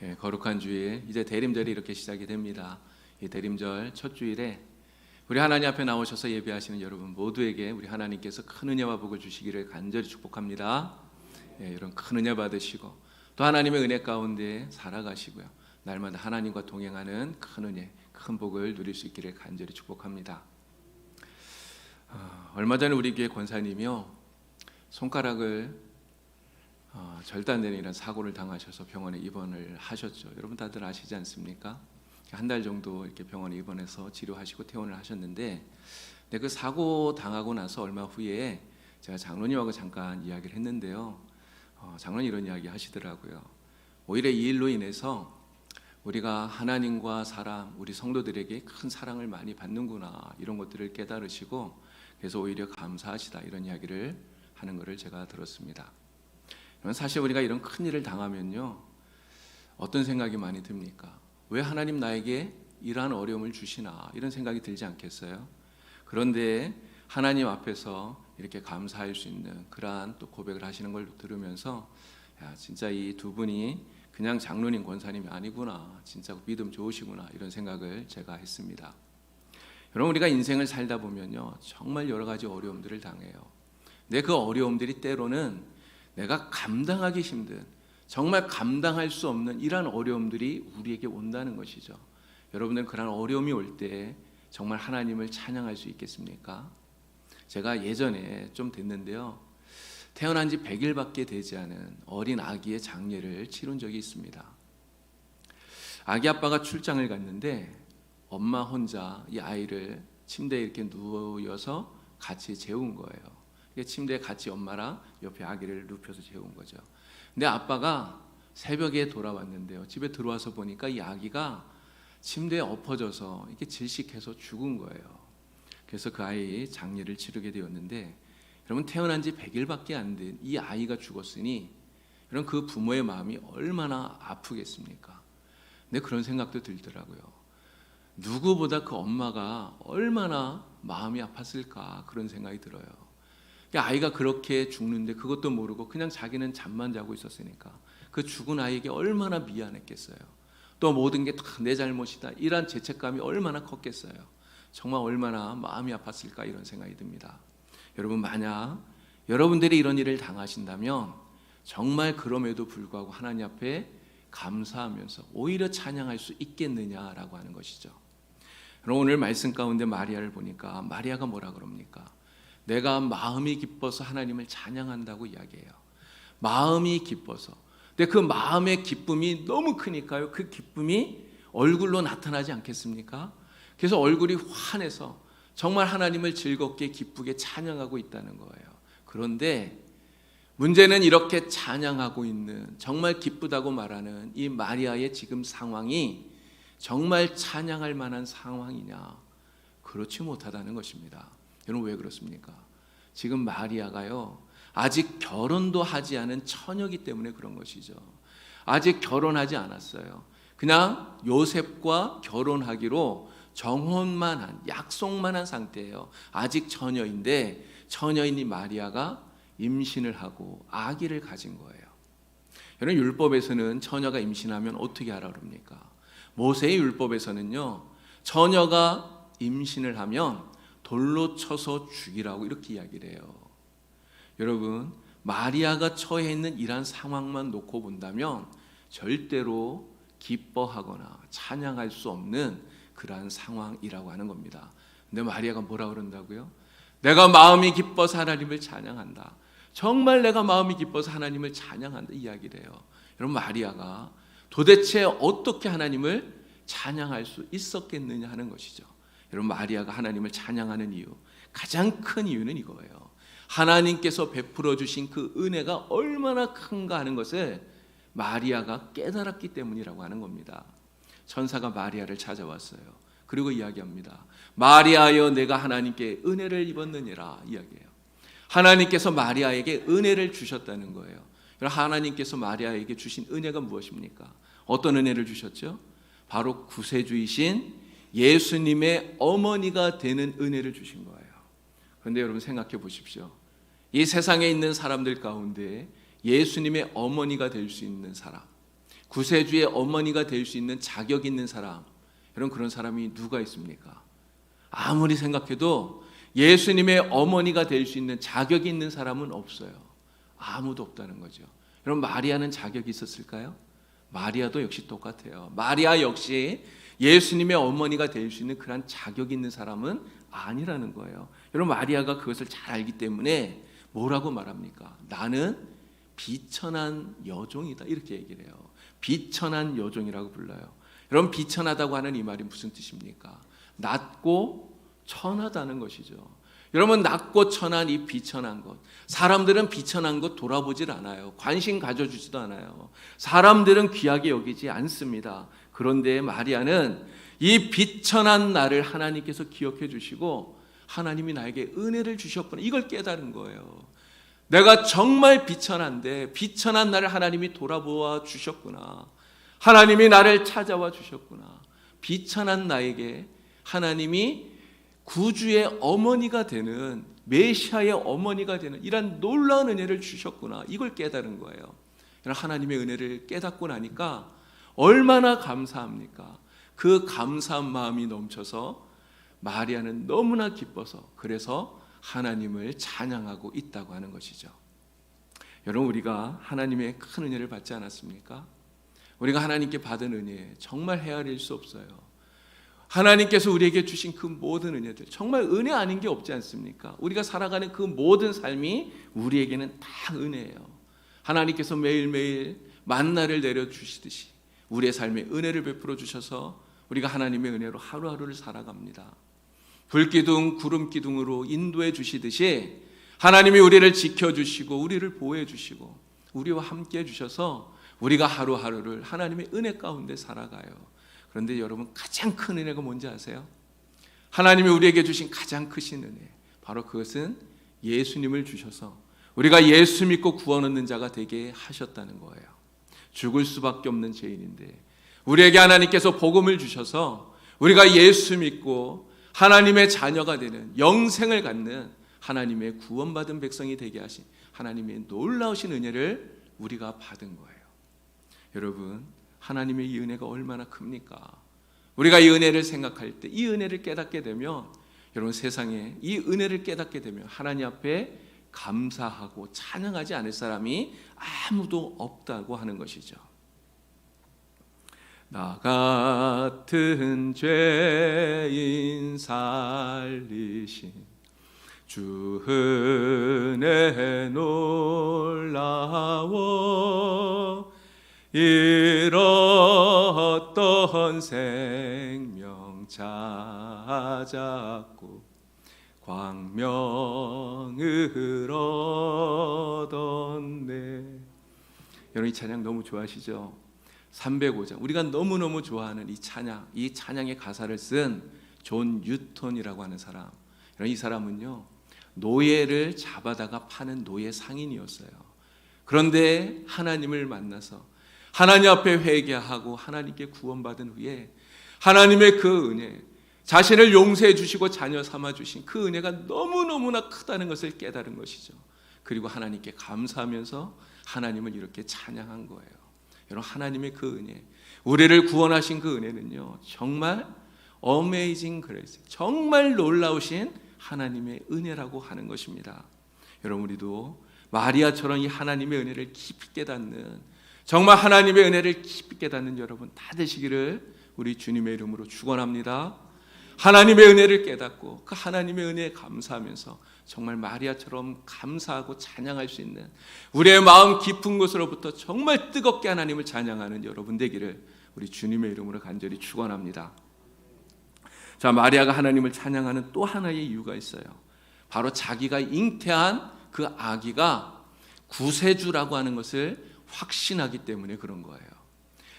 예, 거룩한 주일 이제 대림절이 이렇게 시작이 됩니다. 이 대림절 첫 주일에 우리 하나님 앞에 나오셔서 예배하시는 여러분 모두에게 우리 하나님께서 큰 은혜와 복을 주시기를 간절히 축복합니다. 예, 이런 큰 은혜 받으시고 또 하나님의 은혜 가운데 살아가시고요. 날마다 하나님과 동행하는 큰 은혜, 큰 복을 누릴 수 있기를 간절히 축복합니다. 어, 얼마 전에 우리 교회 권사님이요 손가락을 어, 절단되는 이런 사고를 당하셔서 병원에 입원을 하셨죠. 여러분 다들 아시지 않습니까? 한 달 정도 이렇게 병원에 입원해서 치료하시고 퇴원을 하셨는데, 근데 그 사고 당하고 나서 얼마 후에 제가 장로님하고 잠깐 이야기를 했는데요. 어, 장로님 이런 이야기 하시더라고요. 오히려 이 일로 인해서 우리가 하나님과 사람, 우리 성도들에게 큰 사랑을 많이 받는구나 이런 것들을 깨달으시고 그래서 오히려 감사하시다 이런 이야기를 하는 것을 제가 들었습니다. 사실 우리가 이런 큰 일을 당하면요 어떤 생각이 많이 듭니까? 왜 하나님 나에게 이러한 어려움을 주시나 이런 생각이 들지 않겠어요? 그런데 하나님 앞에서 이렇게 감사할 수 있는 그러한 또 고백을 하시는 걸 들으면서 야 진짜 이 두 분이 그냥 장로님 권사님이 아니구나 진짜 믿음 좋으시구나 이런 생각을 제가 했습니다. 여러분 우리가 인생을 살다 보면요 정말 여러 가지 어려움들을 당해요. 근데 그 어려움들이 때로는 내가 감당하기 힘든 정말 감당할 수 없는 이러한 어려움들이 우리에게 온다는 것이죠. 여러분들 그런 어려움이 올 때 정말 하나님을 찬양할 수 있겠습니까? 제가 예전에 좀 됐는데요. 태어난 지 100일밖에 되지 않은 어린 아기의 장례를 치른 적이 있습니다. 아기 아빠가 출장을 갔는데 엄마 혼자 이 아이를 침대에 이렇게 누워서 같이 재운 거예요. 침대에 같이 엄마랑 옆에 아기를 눕혀서 재운 거죠. 근데 아빠가 새벽에 돌아왔는데요. 집에 들어와서 보니까 이 아기가 침대에 엎어져서 이렇게 질식해서 죽은 거예요. 그래서 그 아이 장례를 치르게 되었는데 여러분 태어난 지 100일밖에 안 된 이 아이가 죽었으니 여러분 그 부모의 마음이 얼마나 아프겠습니까? 근데 그런 생각도 들더라고요. 누구보다 그 엄마가 얼마나 마음이 아팠을까 그런 생각이 들어요. 아이가 그렇게 죽는데 그것도 모르고 그냥 자기는 잠만 자고 있었으니까 그 죽은 아이에게 얼마나 미안했겠어요. 또 모든 게 다 내 잘못이다. 이런 죄책감이 얼마나 컸겠어요. 정말 얼마나 마음이 아팠을까 이런 생각이 듭니다. 여러분 만약 여러분들이 이런 일을 당하신다면 정말 그럼에도 불구하고 하나님 앞에 감사하면서 오히려 찬양할 수 있겠느냐라고 하는 것이죠. 여러분 오늘 말씀 가운데 마리아를 보니까 마리아가 뭐라 그럽니까? 내가 마음이 기뻐서 하나님을 찬양한다고 이야기해요. 마음이 기뻐서. 근데 그 마음의 기쁨이 너무 크니까요. 그 기쁨이 얼굴로 나타나지 않겠습니까? 그래서 얼굴이 환해서 정말 하나님을 즐겁게 기쁘게 찬양하고 있다는 거예요. 그런데 문제는 이렇게 찬양하고 있는 정말 기쁘다고 말하는 이 마리아의 지금 상황이 정말 찬양할 만한 상황이냐? 그렇지 못하다는 것입니다. 여러분 왜 그렇습니까? 지금 마리아가요. 아직 결혼도 하지 않은 처녀기 때문에 그런 것이죠. 아직 결혼하지 않았어요. 그냥 요셉과 결혼하기로 정혼만 한 약속만 한 상태예요. 아직 처녀인데 처녀인 이 마리아가 임신을 하고 아기를 가진 거예요. 여러분 율법에서는 처녀가 임신하면 어떻게 하라 그럽니까? 모세의 율법에서는요. 처녀가 임신을 하면 돌로 쳐서 죽이라고 이렇게 이야기를 해요. 여러분, 마리아가 처해 있는 이러한 상황만 놓고 본다면 절대로 기뻐하거나 찬양할 수 없는 그러한 상황이라고 하는 겁니다. 근데 마리아가 뭐라 그런다고요? 내가 마음이 기뻐서 하나님을 찬양한다. 정말 내가 마음이 기뻐서 하나님을 찬양한다 이야기를 해요. 여러분 마리아가 도대체 어떻게 하나님을 찬양할 수 있었겠느냐 하는 것이죠. 여러분 마리아가 하나님을 찬양하는 이유 가장 큰 이유는 이거예요. 하나님께서 베풀어 주신 그 은혜가 얼마나 큰가 하는 것을 마리아가 깨달았기 때문이라고 하는 겁니다. 천사가 마리아를 찾아왔어요. 그리고 이야기합니다. 마리아여 내가 하나님께 은혜를 입었느니라 이야기해요. 하나님께서 마리아에게 은혜를 주셨다는 거예요. 하나님께서 마리아에게 주신 은혜가 무엇입니까? 어떤 은혜를 주셨죠? 바로 구세주이신 예수님의 어머니가 되는 은혜를 주신 거예요. 그런데 여러분 생각해 보십시오. 이 세상에 있는 사람들 가운데 예수님의 어머니가 될 수 있는 사람. 구세주의 어머니가 될 수 있는 자격 있는 사람, 여러분 그런 사람이 누가 있습니까? 아무리 생각해도 예수님의 어머니가 될 수 있는 자격이 있는 사람은 없어요. 아무도 없다는 거죠. 여러분 마리아는 자격이 있었을까요? 마리아도 역시 똑같아요. 마리아 역시 예수님의 어머니가 될 수 있는 그런 자격 있는 사람은 아니라는 거예요. 여러분 마리아가 그것을 잘 알기 때문에 뭐라고 말합니까? 나는 비천한 여종이다 이렇게 얘기를 해요. 비천한 여종이라고 불러요. 여러분 비천하다고 하는 이 말이 무슨 뜻입니까? 낮고 천하다는 것이죠. 여러분 낮고 천한 이 비천한 것. 사람들은 비천한 것 돌아보질 않아요. 관심 가져주지도 않아요. 사람들은 귀하게 여기지 않습니다. 그런데 마리아는 이 비천한 나를 하나님께서 기억해 주시고 하나님이 나에게 은혜를 주셨구나. 이걸 깨달은 거예요. 내가 정말 비천한데 비천한 나를 하나님이 돌아보아 주셨구나. 하나님이 나를 찾아와 주셨구나. 비천한 나에게 하나님이 구주의 어머니가 되는 메시아의 어머니가 되는 이런 놀라운 은혜를 주셨구나. 이걸 깨달은 거예요. 하나님의 은혜를 깨닫고 나니까 얼마나 감사합니까? 그 감사한 마음이 넘쳐서 마리아는 너무나 기뻐서 그래서 하나님을 찬양하고 있다고 하는 것이죠. 여러분 우리가 하나님의 큰 은혜를 받지 않았습니까? 우리가 하나님께 받은 은혜 정말 헤아릴 수 없어요. 하나님께서 우리에게 주신 그 모든 은혜들 정말 은혜 아닌 게 없지 않습니까? 우리가 살아가는 그 모든 삶이 우리에게는 다 은혜예요. 하나님께서 매일매일 만나를 내려 주시듯이 우리의 삶에 은혜를 베풀어 주셔서 우리가 하나님의 은혜로 하루하루를 살아갑니다. 불기둥, 구름기둥으로 인도해 주시듯이 하나님이 우리를 지켜 주시고 우리를 보호해 주시고 우리와 함께 해 주셔서 우리가 하루하루를 하나님의 은혜 가운데 살아가요. 그런데 여러분 가장 큰 은혜가 뭔지 아세요? 하나님이 우리에게 주신 가장 크신 은혜. 바로 그것은 예수님을 주셔서 우리가 예수 믿고 구원 얻는 자가 되게 하셨다는 거예요. 죽을 수밖에 없는 죄인인데 우리에게 하나님께서 복음을 주셔서 우리가 예수 믿고 하나님의 자녀가 되는 영생을 갖는 하나님의 구원받은 백성이 되게 하신 하나님의 놀라우신 은혜를 우리가 받은 거예요. 여러분, 하나님의 이 은혜가 얼마나 큽니까? 우리가 이 은혜를 생각할 때, 이 은혜를 깨닫게 되면, 여러분 세상에 이 은혜를 깨닫게 되면 하나님 앞에 감사하고 찬양하지 않을 사람이 아무도 없다고 하는 것이죠. 나 같은 죄인 살리신 주 은혜 놀라워 잃었던 생명 찾았고 광명을 얻었네. 여러분 이 찬양 너무 좋아하시죠? 305장 우리가 너무너무 좋아하는 이 찬양 이 찬양의 가사를 쓴 존 유톤이라고 하는 사람. 이 사람은요 노예를 잡아다가 파는 노예 상인이었어요. 그런데 하나님을 만나서 하나님 앞에 회개하고 하나님께 구원받은 후에 하나님의 그 은혜 자신을 용서해 주시고 자녀 삼아 주신 그 은혜가 너무너무나 크다는 것을 깨달은 것이죠 그리고 하나님께 감사하면서 하나님을 이렇게 찬양한 거예요 여러분 하나님의 그 은혜, 우리를 구원하신 그 은혜는요 정말 어메이징 그레이스, 정말 놀라우신 하나님의 은혜라고 하는 것입니다. 여러분 우리도 마리아처럼 이 하나님의 은혜를 깊이 깨닫는 정말 하나님의 은혜를 깊이 깨닫는 여러분 다 되시기를 우리 주님의 이름으로 축원합니다. 하나님의 은혜를 깨닫고 그 하나님의 은혜에 감사하면서 정말 마리아처럼 감사하고 찬양할 수 있는 우리의 마음 깊은 곳으로부터 정말 뜨겁게 하나님을 찬양하는 여러분 되기를 우리 주님의 이름으로 간절히 축원합니다. 자, 마리아가 하나님을 찬양하는 또 하나의 이유가 있어요. 바로 자기가 잉태한 그 아기가 구세주라고 하는 것을 확신하기 때문에 그런 거예요.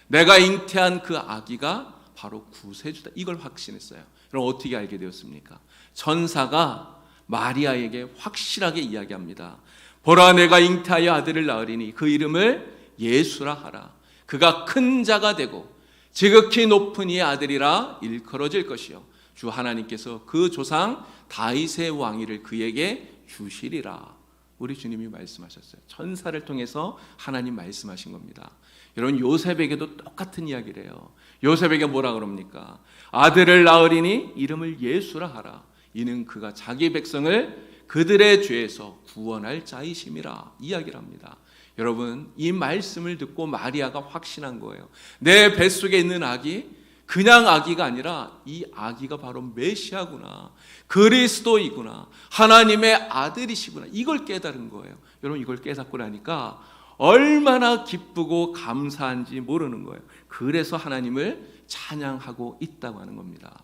내가 잉태한 그 아기가 바로 구세주다. 이걸 확신했어요. 그럼 어떻게 알게 되었습니까? 천사가 마리아에게 확실하게 이야기합니다. 보라 내가 잉태하여 아들을 낳으리니 그 이름을 예수라 하라. 그가 큰 자가 되고 지극히 높은 이의 아들이라 일컬어질 것이요 주 하나님께서 그 조상 다윗의 왕위를 그에게 주시리라. 우리 주님이 말씀하셨어요. 천사를 통해서 하나님 말씀하신 겁니다. 여러분 요셉에게도 똑같은 이야기를 해요. 요셉에게 뭐라 그럽니까? 아들을 낳으리니 이름을 예수라 하라. 이는 그가 자기 백성을 그들의 죄에서 구원할 자이심이라 이야기를 합니다. 여러분 이 말씀을 듣고 마리아가 확신한 거예요. 내 뱃속에 있는 아기 그냥 아기가 아니라 이 아기가 바로 메시아구나. 그리스도이구나. 하나님의 아들이시구나. 이걸 깨달은 거예요. 여러분 이걸 깨닫고 나니까 얼마나 기쁘고 감사한지 모르는 거예요. 그래서 하나님을 찬양하고 있다고 하는 겁니다.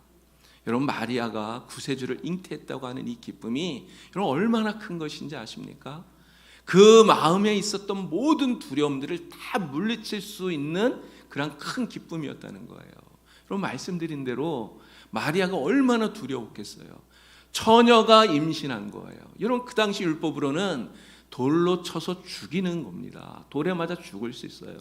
여러분 마리아가 구세주를 잉태했다고 하는 이 기쁨이 여러분 얼마나 큰 것인지 아십니까? 그 마음에 있었던 모든 두려움들을 다 물리칠 수 있는 그런 큰 기쁨이었다는 거예요. 여러분 말씀드린 대로 마리아가 얼마나 두려웠겠어요. 처녀가 임신한 거예요. 여러분 그 당시 율법으로는 돌로 쳐서 죽이는 겁니다. 돌에 맞아 죽을 수 있어요.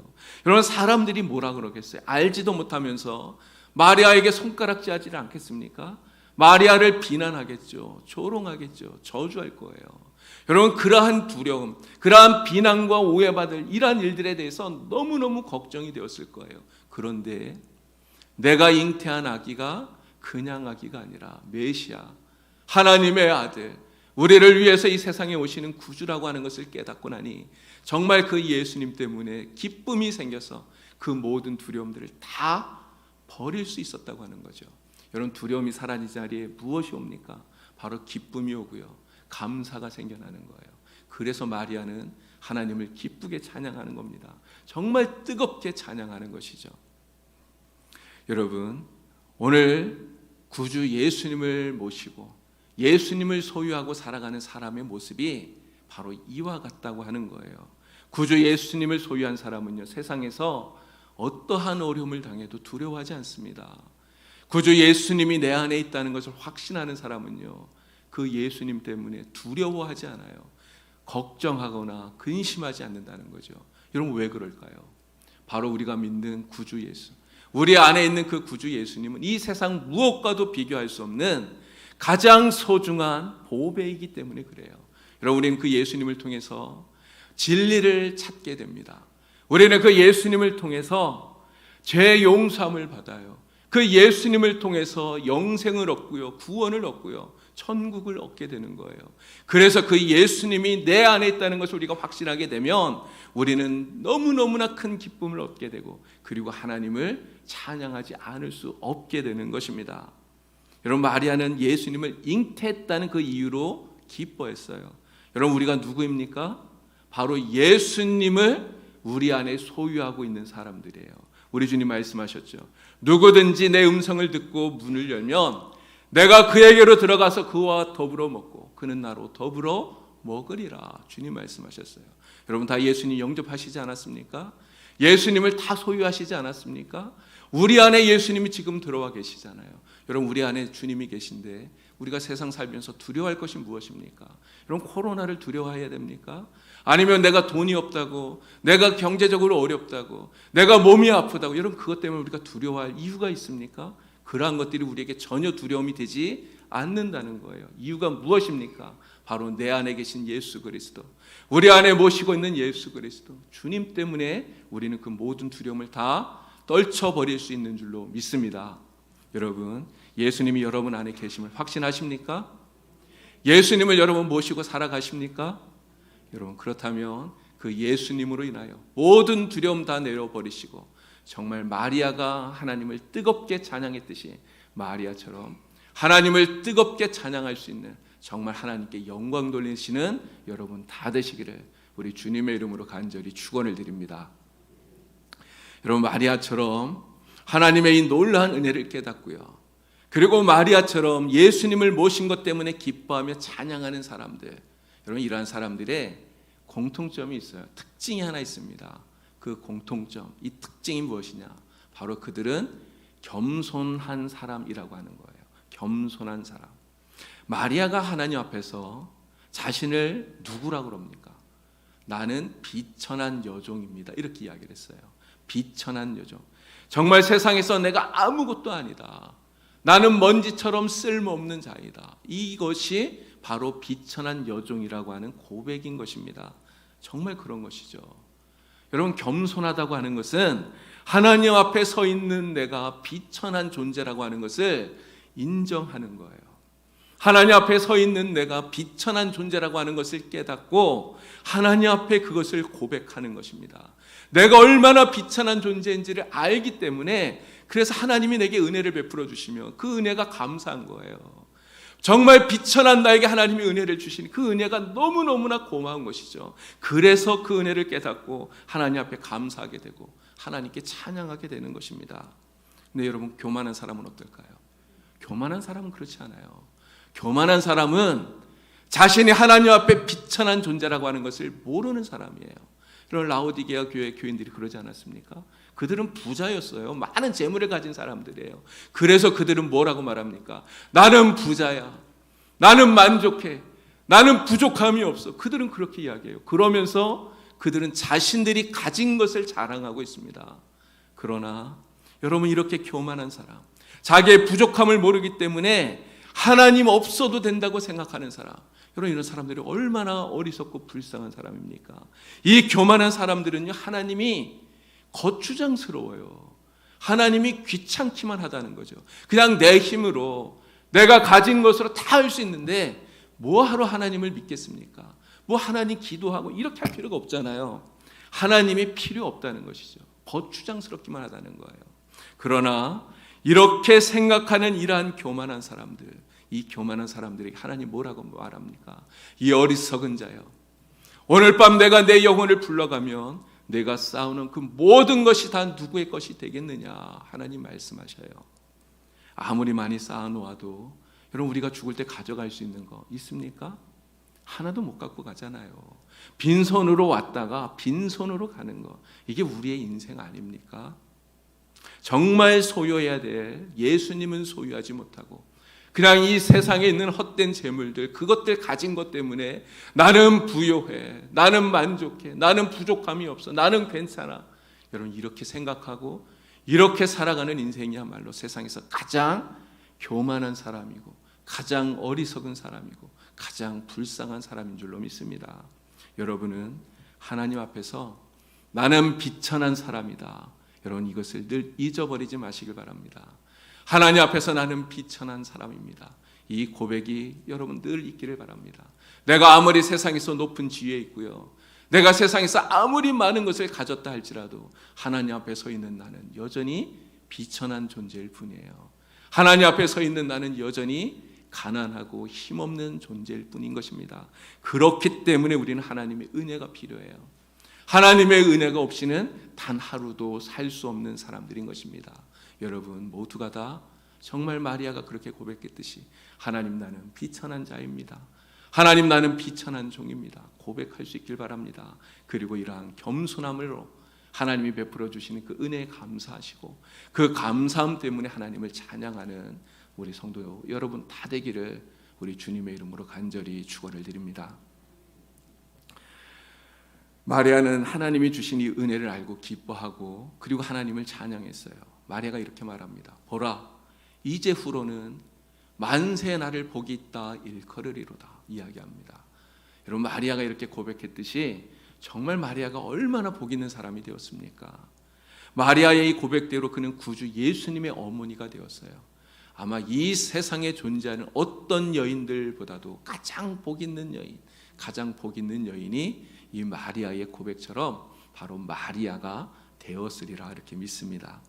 여러분 사람들이 뭐라 그러겠어요? 알지도 못하면서 마리아에게 손가락질하지 않겠습니까? 마리아를 비난하겠죠. 조롱하겠죠. 저주할 거예요. 여러분 그러한 두려움, 그러한 비난과 오해받을 이러한 일들에 대해서 너무너무 걱정이 되었을 거예요. 그런데 내가 잉태한 아기가 그냥 아기가 아니라 메시아 하나님의 아들 우리를 위해서 이 세상에 오시는 구주라고 하는 것을 깨닫고 나니 정말 그 예수님 때문에 기쁨이 생겨서 그 모든 두려움들을 다 버릴 수 있었다고 하는 거죠. 여러분 두려움이 사라진 자리에 무엇이 옵니까? 바로 기쁨이 오고요. 감사가 생겨나는 거예요. 그래서 마리아는 하나님을 기쁘게 찬양하는 겁니다. 정말 뜨겁게 찬양하는 것이죠. 여러분, 오늘 구주 예수님을 모시고 예수님을 소유하고 살아가는 사람의 모습이 바로 이와 같다고 하는 거예요. 구주 예수님을 소유한 사람은요, 세상에서 어떠한 어려움을 당해도 두려워하지 않습니다. 구주 예수님이 내 안에 있다는 것을 확신하는 사람은요, 그 예수님 때문에 두려워하지 않아요. 걱정하거나 근심하지 않는다는 거죠. 여러분 왜 그럴까요? 바로 우리가 믿는 구주 예수. 우리 안에 있는 그 구주 예수님은 이 세상 무엇과도 비교할 수 없는 가장 소중한 보배이기 때문에 그래요. 여러분 우리는 그 예수님을 통해서 진리를 찾게 됩니다. 우리는 그 예수님을 통해서 죄 용서함을 받아요. 그 예수님을 통해서 영생을 얻고요. 구원을 얻고요. 천국을 얻게 되는 거예요. 그래서 그 예수님이 내 안에 있다는 것을 우리가 확신하게 되면 우리는 너무너무나 큰 기쁨을 얻게 되고 그리고 하나님을 찬양하지 않을 수 없게 되는 것입니다. 여러분 마리아는 예수님을 잉태했다는 그 이유로 기뻐했어요. 여러분 우리가 누구입니까? 바로 예수님을 우리 안에 소유하고 있는 사람들이에요. 우리 주님 말씀하셨죠. 누구든지 내 음성을 듣고 문을 열면 내가 그에게로 들어가서 그와 더불어 먹고 그는 나로 더불어 먹으리라. 주님 말씀하셨어요. 여러분 다 예수님 영접하시지 않았습니까? 예수님을 다 소유하시지 않았습니까? 우리 안에 예수님이 지금 들어와 계시잖아요. 여러분 우리 안에 주님이 계신데 우리가 세상 살면서 두려워할 것이 무엇입니까? 여러분 코로나를 두려워해야 됩니까? 아니면 내가 돈이 없다고, 내가 경제적으로 어렵다고, 내가 몸이 아프다고, 여러분 그것 때문에 우리가 두려워할 이유가 있습니까? 그러한 것들이 우리에게 전혀 두려움이 되지 않는다는 거예요. 이유가 무엇입니까? 바로 내 안에 계신 예수 그리스도. 우리 안에 모시고 있는 예수 그리스도. 주님 때문에 우리는 그 모든 두려움을 다 떨쳐버릴 수 있는 줄로 믿습니다. 여러분, 예수님이 여러분 안에 계심을 확신하십니까? 예수님을 여러분 모시고 살아가십니까? 여러분, 그렇다면 그 예수님으로 인하여 모든 두려움 다 내려버리시고 정말 마리아가 하나님을 뜨겁게 찬양했듯이 마리아처럼 하나님을 뜨겁게 찬양할 수 있는 정말 하나님께 영광 돌리시는 여러분 다 되시기를 우리 주님의 이름으로 간절히 축원을 드립니다. 여러분 마리아처럼 하나님의 이 놀라운 은혜를 깨닫고요. 그리고 마리아처럼 예수님을 모신 것 때문에 기뻐하며 찬양하는 사람들. 여러분 이러한 사람들의 공통점이 있어요. 특징이 하나 있습니다. 그 공통점, 이 특징이 무엇이냐? 바로 그들은 겸손한 사람이라고 하는 거예요. 겸손한 사람. 마리아가 하나님 앞에서 자신을 누구라고 그럽니까? 나는 비천한 여종입니다. 이렇게 이야기를 했어요. 비천한 여종. 정말 세상에서 내가 아무것도 아니다. 나는 먼지처럼 쓸모없는 자이다. 이것이 바로 비천한 여종이라고 하는 고백인 것입니다. 정말 그런 것이죠. 여러분 겸손하다고 하는 것은 하나님 앞에 서 있는 내가 비천한 존재라고 하는 것을 인정하는 거예요. 하나님 앞에 서 있는 내가 비천한 존재라고 하는 것을 깨닫고 하나님 앞에 그것을 고백하는 것입니다. 내가 얼마나 비천한 존재인지를 알기 때문에 그래서 하나님이 내게 은혜를 베풀어 주시며 그 은혜가 감사한 거예요. 정말 비천한 나에게 하나님이 은혜를 주시니 그 은혜가 너무너무나 고마운 것이죠. 그래서 그 은혜를 깨닫고 하나님 앞에 감사하게 되고 하나님께 찬양하게 되는 것입니다. 근데 여러분 교만한 사람은 어떨까요? 교만한 사람은 그렇지 않아요. 교만한 사람은 자신이 하나님 앞에 비천한 존재라고 하는 것을 모르는 사람이에요. 그런 라오디게아 교회 교인들이 그러지 않았습니까? 그들은 부자였어요. 많은 재물을 가진 사람들이에요. 그래서 그들은 뭐라고 말합니까? 나는 부자야. 나는 만족해. 나는 부족함이 없어. 그들은 그렇게 이야기해요. 그러면서 그들은 자신들이 가진 것을 자랑하고 있습니다. 그러나 여러분 이렇게 교만한 사람, 자기의 부족함을 모르기 때문에 하나님 없어도 된다고 생각하는 사람. 여러분 이런 사람들이 얼마나 어리석고 불쌍한 사람입니까? 이 교만한 사람들은요 하나님이 거추장스러워요. 하나님이 귀찮기만 하다는 거죠. 그냥 내 힘으로 내가 가진 것으로 다 할 수 있는데 뭐 하러 하나님을 믿겠습니까? 뭐 하나님 기도하고 이렇게 할 필요가 없잖아요. 하나님이 필요 없다는 것이죠. 거추장스럽기만 하다는 거예요. 그러나 이렇게 생각하는 이러한 교만한 사람들, 이 교만한 사람들에게 하나님 뭐라고 말합니까? 이 어리석은 자여. 오늘 밤 내가 내 영혼을 불러가면 내가 싸우는 그 모든 것이 다 누구의 것이 되겠느냐? 하나님 말씀하셔요. 아무리 많이 쌓아놓아도 여러분 우리가 죽을 때 가져갈 수 있는 거 있습니까? 하나도 못 갖고 가잖아요. 빈손으로 왔다가 빈손으로 가는 거 이게 우리의 인생 아닙니까? 정말 소유해야 될 예수님은 소유하지 못하고 그냥 이 세상에 있는 헛된 재물들 그것들 가진 것 때문에 나는 부요해 나는 만족해 나는 부족함이 없어 나는 괜찮아 여러분 이렇게 생각하고 이렇게 살아가는 인생이야말로 세상에서 가장 교만한 사람이고 가장 어리석은 사람이고 가장 불쌍한 사람인 줄로 믿습니다. 여러분은 하나님 앞에서 나는 비천한 사람이다. 여러분 이것을 늘 잊어버리지 마시길 바랍니다. 하나님 앞에서 나는 비천한 사람입니다. 이 고백이 여러분 늘 있기를 바랍니다. 내가 아무리 세상에서 높은 지위에 있고요. 내가 세상에서 아무리 많은 것을 가졌다 할지라도 하나님 앞에 서 있는 나는 여전히 비천한 존재일 뿐이에요. 하나님 앞에 서 있는 나는 여전히 가난하고 힘없는 존재일 뿐인 것입니다. 그렇기 때문에 우리는 하나님의 은혜가 필요해요. 하나님의 은혜가 없이는 단 하루도 살 수 없는 사람들인 것입니다. 여러분 모두가 다 정말 마리아가 그렇게 고백했듯이 하나님 나는 비천한 자입니다. 하나님 나는 비천한 종입니다. 고백할 수 있길 바랍니다. 그리고 이러한 겸손함으로 하나님이 베풀어 주시는 그 은혜에 감사하시고 그 감사함 때문에 하나님을 찬양하는 우리 성도 여러분 다 되기를 우리 주님의 이름으로 간절히 축원을 드립니다. 마리아는 하나님이 주신 이 은혜를 알고 기뻐하고 그리고 하나님을 찬양했어요. 마리아가 이렇게 말합니다. 보라, 이제 후로는 만세 나를 복이 있다 일컬으리로다 이야기합니다. 여러분 마리아가 이렇게 고백했듯이 정말 마리아가 얼마나 복 있는 사람이 되었습니까? 마리아의 이 고백대로 그는 구주 예수님의 어머니가 되었어요. 아마 이 세상에 존재하는 어떤 여인들보다도 가장 복 있는 여인, 가장 복 있는 여인이 이 마리아의 고백처럼 바로 마리아가 되었으리라 이렇게 믿습니다.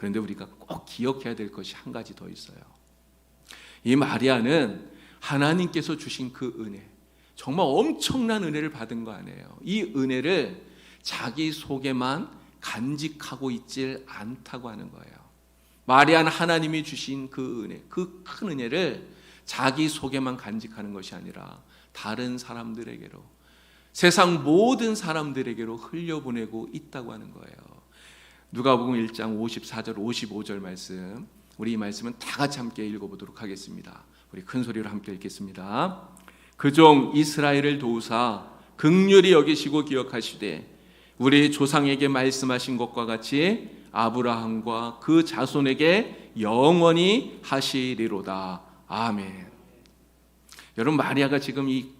그런데 우리가 꼭 기억해야 될 것이 한 가지 더 있어요. 이 마리아는 하나님께서 주신 그 은혜, 정말 엄청난 은혜를 받은 거 아니에요. 이 은혜를 자기 속에만 간직하고 있질 않다고 하는 거예요. 마리아는 하나님이 주신 그 은혜, 그 큰 은혜를 자기 속에만 간직하는 것이 아니라 다른 사람들에게로 세상 모든 사람들에게로 흘려보내고 있다고 하는 거예요. 누가복음 1장 54절 55절 말씀. 우리 이 말씀은 다 같이 함께 읽어보도록 하겠습니다. 우리 큰 소리로 함께 읽겠습니다. 그 종 이스라엘을 도우사 극률이 여기시고 기억하시되 우리 조상에게 말씀하신 것과 같이 아브라함과 그 자손에게 영원히 하시리로다. 아멘. 여러분 마리아가 지금 이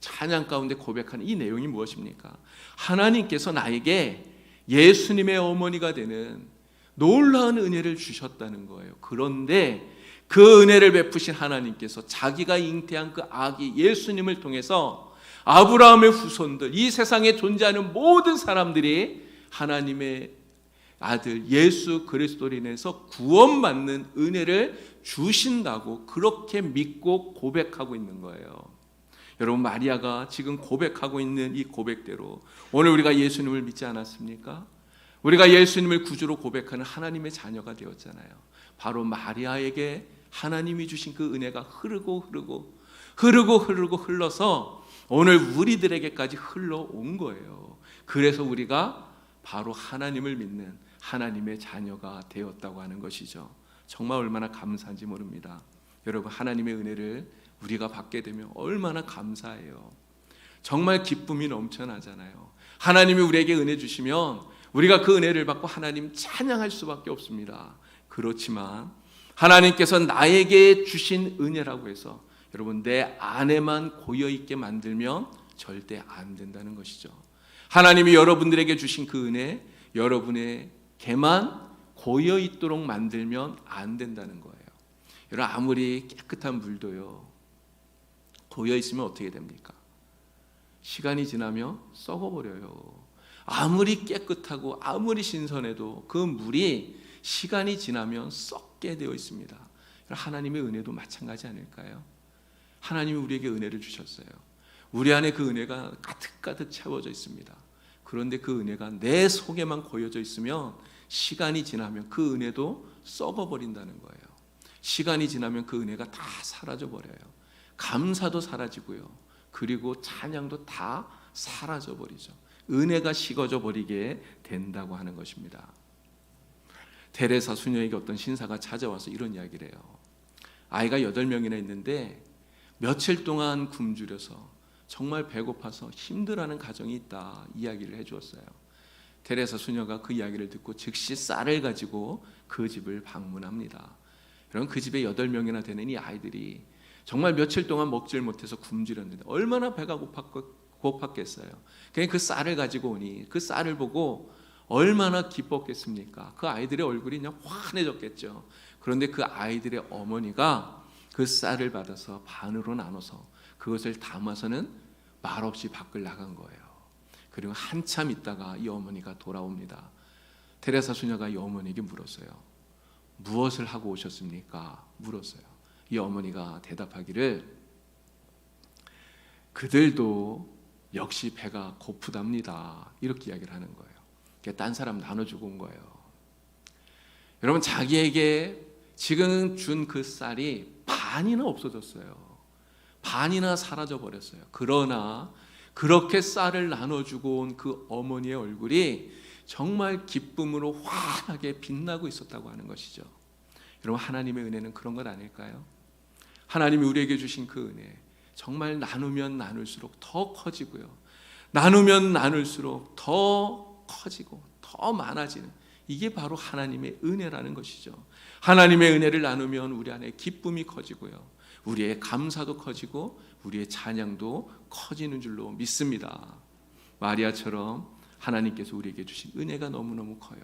찬양 가운데 고백하는 이 내용이 무엇입니까? 하나님께서 나에게 예수님의 어머니가 되는 놀라운 은혜를 주셨다는 거예요. 그런데 그 은혜를 베푸신 하나님께서 자기가 잉태한 그 아기 예수님을 통해서 아브라함의 후손들, 이 세상에 존재하는 모든 사람들이 하나님의 아들 예수 그리스도로 인해서 구원받는 은혜를 주신다고 그렇게 믿고 고백하고 있는 거예요. 여러분 마리아가 지금 고백하고 있는 이 고백대로 오늘 우리가 예수님을 믿지 않았습니까? 우리가 예수님을 구주로 고백하는 하나님의 자녀가 되었잖아요. 바로 마리아에게 하나님이 주신 그 은혜가 흐르고 흐르고 흐르고 흐르고 흘러서 오늘 우리들에게까지 흘러온 거예요. 그래서 우리가 바로 하나님을 믿는 하나님의 자녀가 되었다고 하는 것이죠. 정말 얼마나 감사한지 모릅니다. 여러분 하나님의 은혜를 우리가 받게 되면 얼마나 감사해요. 정말 기쁨이 넘쳐나잖아요. 하나님이 우리에게 은혜 주시면 우리가 그 은혜를 받고 하나님 찬양할 수밖에 없습니다. 그렇지만 하나님께서 나에게 주신 은혜라고 해서 여러분 내 안에만 고여 있게 만들면 절대 안 된다는 것이죠. 하나님이 여러분들에게 주신 그 은혜 여러분에게만 고여 있도록 만들면 안 된다는 거예요. 여러분 아무리 깨끗한 물도요. 고여 있으면 어떻게 됩니까? 시간이 지나면 썩어버려요. 아무리 깨끗하고 아무리 신선해도 그 물이 시간이 지나면 썩게 되어 있습니다. 하나님의 은혜도 마찬가지 아닐까요? 하나님이 우리에게 은혜를 주셨어요. 우리 안에 그 은혜가 가득가득 채워져 있습니다. 그런데 그 은혜가 내 속에만 고여져 있으면 시간이 지나면 그 은혜도 썩어버린다는 거예요. 시간이 지나면 그 은혜가 다 사라져 버려요. 감사도 사라지고요. 그리고 찬양도 다 사라져 버리죠. 은혜가 식어져 버리게 된다고 하는 것입니다. 테레사 수녀에게 어떤 신사가 찾아와서 이런 이야기를 해요. 아이가 여덟 명이나 있는데 며칠 동안 굶주려서 정말 배고파서 힘들어하는 가정이 있다 이야기를 해 주었어요. 테레사 수녀가 그 이야기를 듣고 즉시 쌀을 가지고 그 집을 방문합니다. 그럼 그 집에 여덟 명이나 되는 이 아이들이 정말 며칠 동안 먹질 못해서 굶주렸는데 얼마나 배가 고팠 겠어요. 그냥 그 쌀을 가지고 오니 그 쌀을 보고 얼마나 기뻤겠습니까? 그 아이들의 얼굴이 그냥 환해졌겠죠. 그런데 그 아이들의 어머니가 그 쌀을 받아서 반으로 나눠서 그것을 담아서는 말없이 밖을 나간 거예요. 그리고 한참 있다가 이 어머니가 돌아옵니다. 테레사 수녀가 이 어머니에게 물었어요. 무엇을 하고 오셨습니까? 물었어요. 이 어머니가 대답하기를 그들도 역시 배가 고프답니다. 이렇게 이야기를 하는 거예요. 딴 사람 나눠주고 온 거예요. 여러분 자기에게 지금 준 그 쌀이 반이나 없어졌어요. 반이나 사라져 버렸어요. 그러나 그렇게 쌀을 나눠주고 온 그 어머니의 얼굴이 정말 기쁨으로 환하게 빛나고 있었다고 하는 것이죠. 여러분 하나님의 은혜는 그런 것 아닐까요? 하나님이 우리에게 주신 그 은혜 정말 나누면 나눌수록 더 커지고요. 나누면 나눌수록 더 커지고 더 많아지는 이게 바로 하나님의 은혜라는 것이죠. 하나님의 은혜를 나누면 우리 안에 기쁨이 커지고요. 우리의 감사도 커지고 우리의 찬양도 커지는 줄로 믿습니다. 마리아처럼 하나님께서 우리에게 주신 은혜가 너무너무 커요.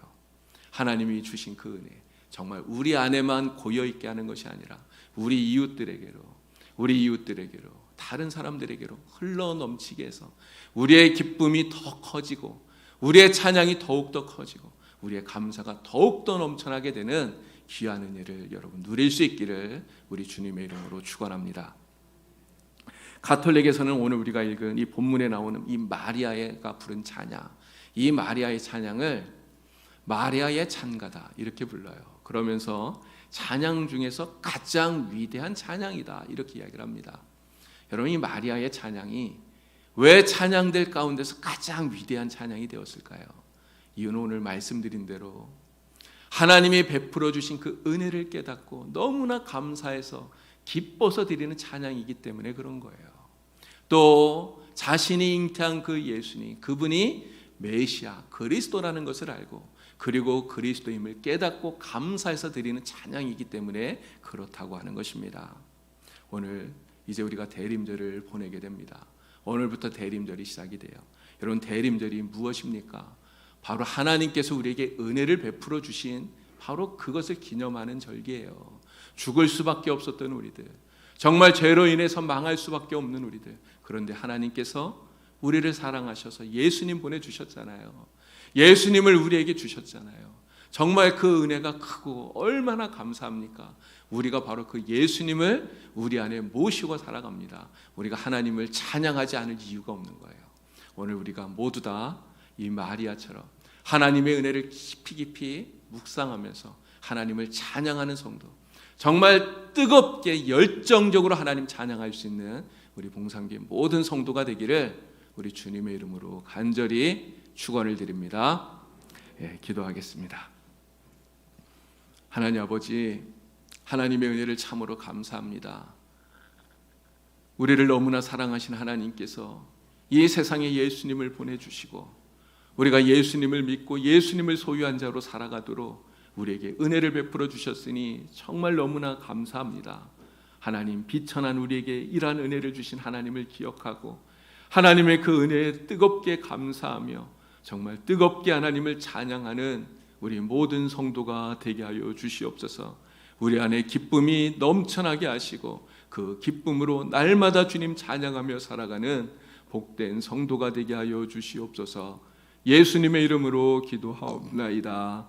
하나님이 주신 그 은혜 정말 우리 안에만 고여 있게 하는 것이 아니라 우리 이웃들에게로 우리 이웃들에게로 다른 사람들에게로 흘러 넘치게 해서 우리의 기쁨이 더 커지고 우리의 찬양이 더욱 더 커지고 우리의 감사가 더욱 더 넘쳐나게 되는 귀한 은혜를 여러분 누릴 수 있기를 우리 주님의 이름으로 축원합니다. 가톨릭에서는 오늘 우리가 읽은 이 본문에 나오는 이 마리아가 부른 찬양, 이 마리아의 찬양을 마리아의 찬가다 이렇게 불러요. 그러면서 찬양 중에서 가장 위대한 찬양이다 이렇게 이야기를 합니다. 여러분 이 마리아의 찬양이 왜 찬양들 가운데서 가장 위대한 찬양이 되었을까요? 이유는 오늘 말씀드린 대로 하나님이 베풀어 주신 그 은혜를 깨닫고 너무나 감사해서 기뻐서 드리는 찬양이기 때문에 그런 거예요. 또 자신이 잉태한 그 예수님, 그분이 메시아 그리스도라는 것을 알고 그리고 그리스도임을 깨닫고 감사해서 드리는 찬양이기 때문에 그렇다고 하는 것입니다. 오늘 이제 우리가 대림절을 보내게 됩니다. 오늘부터 대림절이 시작이 돼요. 여러분 대림절이 무엇입니까? 바로 하나님께서 우리에게 은혜를 베풀어 주신 바로 그것을 기념하는 절기예요. 죽을 수밖에 없었던 우리들. 정말 죄로 인해서 망할 수밖에 없는 우리들. 그런데 하나님께서 우리를 사랑하셔서 예수님 보내 주셨잖아요. 예수님을 우리에게 주셨잖아요. 정말 그 은혜가 크고 얼마나 감사합니까? 우리가 바로 그 예수님을 우리 안에 모시고 살아갑니다. 우리가 하나님을 찬양하지 않을 이유가 없는 거예요. 오늘 우리가 모두 다 이 마리아처럼 하나님의 은혜를 깊이 깊이 묵상하면서 하나님을 찬양하는 성도, 정말 뜨겁게 열정적으로 하나님 찬양할 수 있는 우리 봉상계 모든 성도가 되기를 우리 주님의 이름으로 간절히 축원을 드립니다. 예, 기도하겠습니다. 하나님 아버지, 하나님의 은혜를 참으로 감사합니다. 우리를 너무나 사랑하신 하나님께서 이 세상에 예수님을 보내주시고 우리가 예수님을 믿고 예수님을 소유한 자로 살아가도록 우리에게 은혜를 베풀어 주셨으니 정말 너무나 감사합니다. 하나님 비천한 우리에게 이러한 은혜를 주신 하나님을 기억하고 하나님의 그 은혜에 뜨겁게 감사하며 정말 뜨겁게 하나님을 찬양하는 우리 모든 성도가 되게 하여 주시옵소서. 우리 안에 기쁨이 넘쳐나게 하시고 그 기쁨으로 날마다 주님 찬양하며 살아가는 복된 성도가 되게 하여 주시옵소서. 예수님의 이름으로 기도하옵나이다.